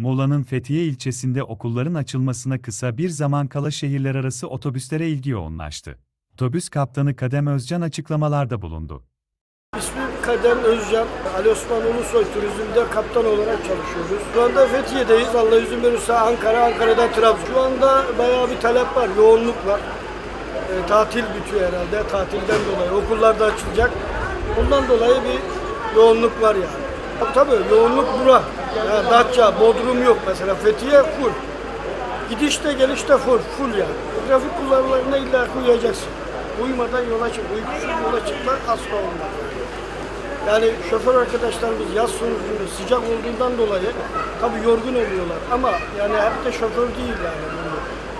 Muğla'nın Fethiye ilçesinde okulların açılmasına kısa bir zaman kala şehirler arası otobüslere ilgi yoğunlaştı. Otobüs kaptanı Kadem Özcan açıklamalarda bulundu. İsmim Kadem Özcan. Ali Osman Ulusoy Turizm'de kaptan olarak çalışıyoruz. Şu anda Fethiye'deyiz. Allah izin verirse Ankara, Ankara'dan Trabzon. Şu anda bayağı bir talep var, yoğunluk var. E, tatil bitiyor herhalde. Tatilden dolayı okullar da açılacak. Bundan dolayı bir yoğunluk var yani. Tabii, tabii yoğunluk bura. Yani Datça, Bodrum yok mesela. Fethiye full. Gidişte gelişte full, full yani. Trafik kurallarına illa uyacaksın. Uyumadan yola çık, uykusuz yola çıkmak asla olmaz. Yani şoför arkadaşlarımız yaz sonucunda sıcak olduğundan dolayı tabii yorgun oluyorlar ama yani hep de şoför değil yani.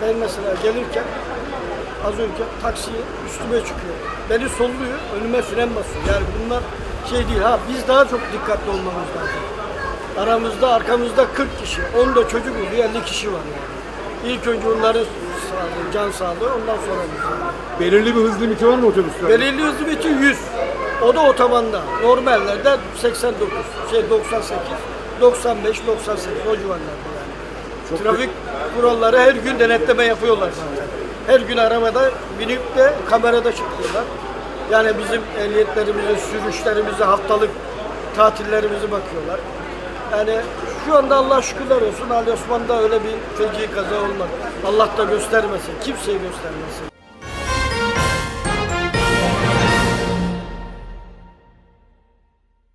Ben mesela gelirken az önce taksiye üstüme çıkıyor. Beni solluyor, önüme fren basıyor. Yani bunlar şey değil ha biz daha çok dikkatli olmamız lazım. Aramızda arkamızda 40 kişi, 10 da çocuk oluyor 50 kişi var yani. İlk önce onların sağlığı, can sağlığı ondan sonra biz yani. Belirli bir hız limiti var mı otobüslerde? Belirli hız limiti 100. O da otobanda. Normallerde 89, şey 98, 95, 98 o civarlarda yani. Trafik kuralları her gün denetleme yapıyorlar zaten. Her gün arabada binip de kamerada çıkıyorlar. Yani bizim ehliyetlerimizi, sürüşlerimizi, haftalık tatillerimizi bakıyorlar. Yani şu anda Allah şükürler olsun Ali Osman'da öyle bir feci kaza olmadı. Allah da göstermesin, kimseye göstermesin.